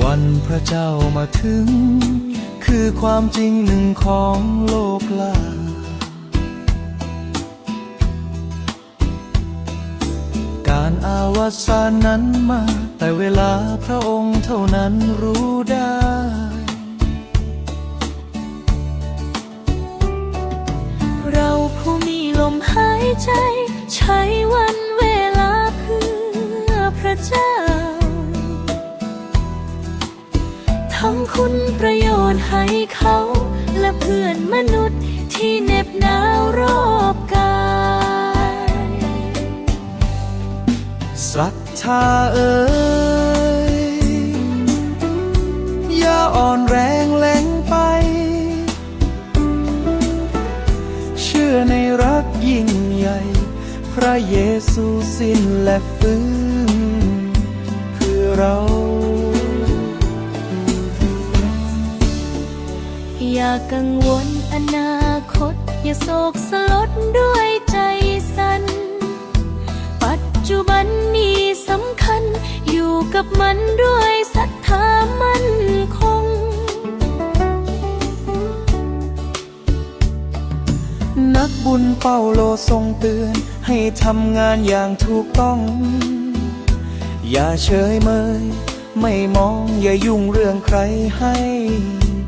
วันพระเจ้ามาถึง คือความจริงหนึ่งของโลกลาการอาวสานนั้นมา แต่เวลาพระองค์เท่านั้นรู้ได้ เราผู้มีลมหายใจ ใช้วันเวลาเพื่อพระเจ้า ทำคุณประโยชน์ให้เขา และเพื่อนมนุษย์ที่เหน็บหนาวรอบกายศรัทธาเอ่ยอย่าอ่อนแรงแหลงไป เชื่อในรักยิ่งใหญ่ พระเยซูสิ้นและฟื้นเพื่อเรา อย่ากังวลอนาคต อย่าโศกสลดด้วยใจสัน่นปัจจุบันนี้สำคัญ อยู่กับมันด้วยศรัทธามั่นคง นักบุญเป้าโลทรงเตือน ให้ทำงานอย่างถูกต้อง อย่าเฉยเมย ไม่มองอย่ายุ่งเรื่องใครให้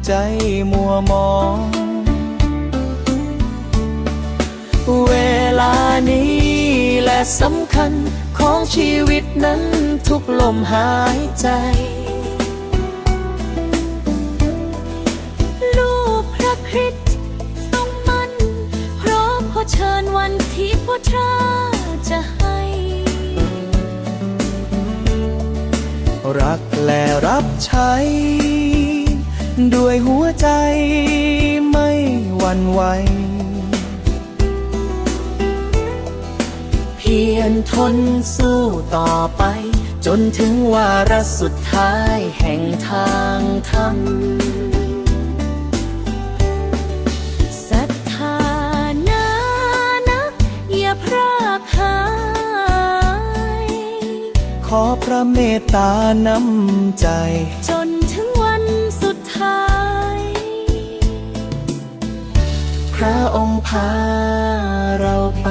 ใจมัวมอง เวลานี้และสำคัญของชีวิตนั้นทุกลมหายใจลูกพระคริสต์ต้องมันพร้อเชิญวันที่พระเจ้าจะให้ รักและรับใช้ ด้วยหัวใจไม่หวั่นไหว เพียรทนสู้ต่อไป จนถึงวาระสุดท้ายแห่งทางธรรมศรัทธานานักอย่าพรากหาย ขอพระเมตตานำใจ พระองค์พาเราไป